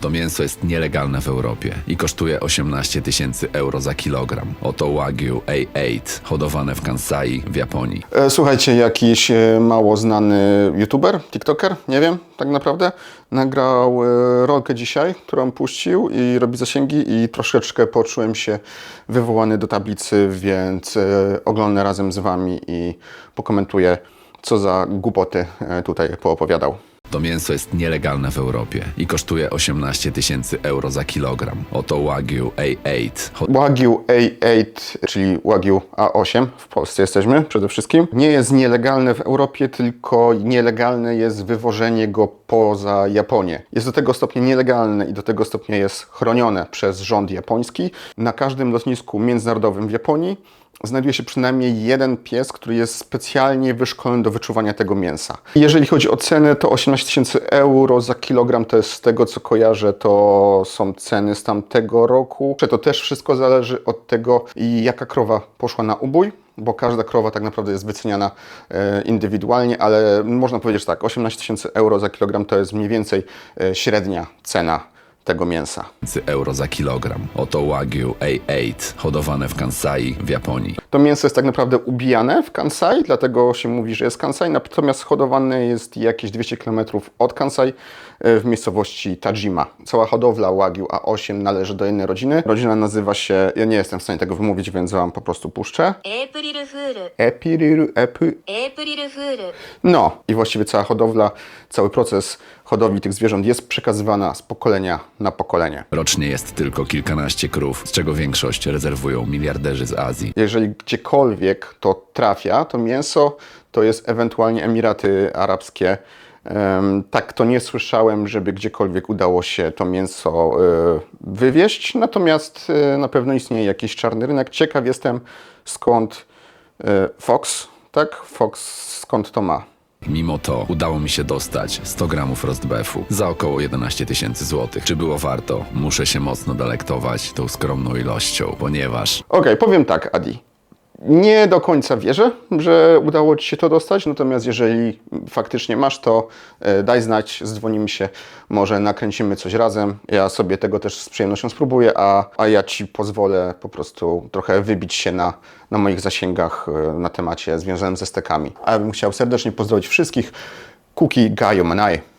To mięso jest nielegalne w Europie i kosztuje 18 tysięcy euro za kilogram. Oto Wagyu A8, hodowane w Kansai w Japonii. E, Słuchajcie, jakiś e, mało znany youtuber, tiktoker, nie wiem tak naprawdę, nagrał e, rolkę dzisiaj, którą puścił i robi zasięgi i troszeczkę poczułem się wywołany do tablicy, więc e, oglądam razem z Wami i pokomentuję, co za głupoty e, tutaj poopowiadał. To mięso jest nielegalne w Europie i kosztuje 18 tysięcy euro za kilogram. Oto Wagyu A8, ho- Wagyu A8, czyli Wagyu A8, w Polsce jesteśmy przede wszystkim, nie jest nielegalne w Europie, tylko nielegalne jest wywożenie go poza Japonię. Jest do tego stopnia nielegalne i do tego stopnia jest chronione przez rząd japoński. Na każdym lotnisku międzynarodowym w Japonii znajduje się przynajmniej jeden pies, który jest specjalnie wyszkolony do wyczuwania tego mięsa. Jeżeli chodzi o cenę, to 18 tysięcy euro za kilogram to jest z tego, co kojarzę, to są ceny z tamtego roku. To też wszystko zależy od tego, jaka krowa poszła na ubój, bo każda krowa tak naprawdę jest wyceniana e, indywidualnie, ale można powiedzieć tak, 18 tysięcy euro za kilogram to jest mniej więcej e, średnia cena tego mięsa. euro za kilogram. Oto Wagyu A8 hodowane w Kansai w Japonii. To mięso jest tak naprawdę ubijane w Kansai, dlatego się mówi, że jest Kansai, natomiast hodowane jest jakieś 200 km od Kansai e, w miejscowości Tajima. Cała hodowla Wagyu A8 należy do jednej rodziny. Rodzina nazywa się, ja nie jestem w stanie tego wymówić, więc wam po prostu puszczę. April Fool. April, No i właściwie cała hodowla, cały proces hodowli tych zwierząt jest przekazywana z pokolenia na pokolenie. Rocznie jest tylko kilkanaście krów, z czego większość rezerwują miliarderzy z Azji. jeżeli gdziekolwiek to trafia, to mięso to jest ewentualnie Emiraty Arabskie. Tak to nie słyszałem, żeby gdziekolwiek udało się to mięso e, wywieźć, natomiast e, na pewno istnieje jakiś czarny rynek. Ciekaw jestem skąd e, Fox, tak? Fox skąd to ma. Mimo to udało mi się dostać 100 gramów rostbefu za około 11 tysięcy złotych. Czy było warto? Muszę się mocno delektować tą skromną ilością, ponieważ Okej, powiem tak, Adi. Nie do końca wierzę, że udało Ci się to dostać, natomiast jeżeli faktycznie masz to, e, daj znać, zdzwonimy się, może nakręcimy coś razem. Ja sobie tego też z przyjemnością spróbuję, a, a ja Ci pozwolę po prostu trochę wybić się na, na moich zasięgach e, na temacie związanym ze stekami. A ja bym chciał serdecznie pozdrowić wszystkich. Kuki Gayo Manai.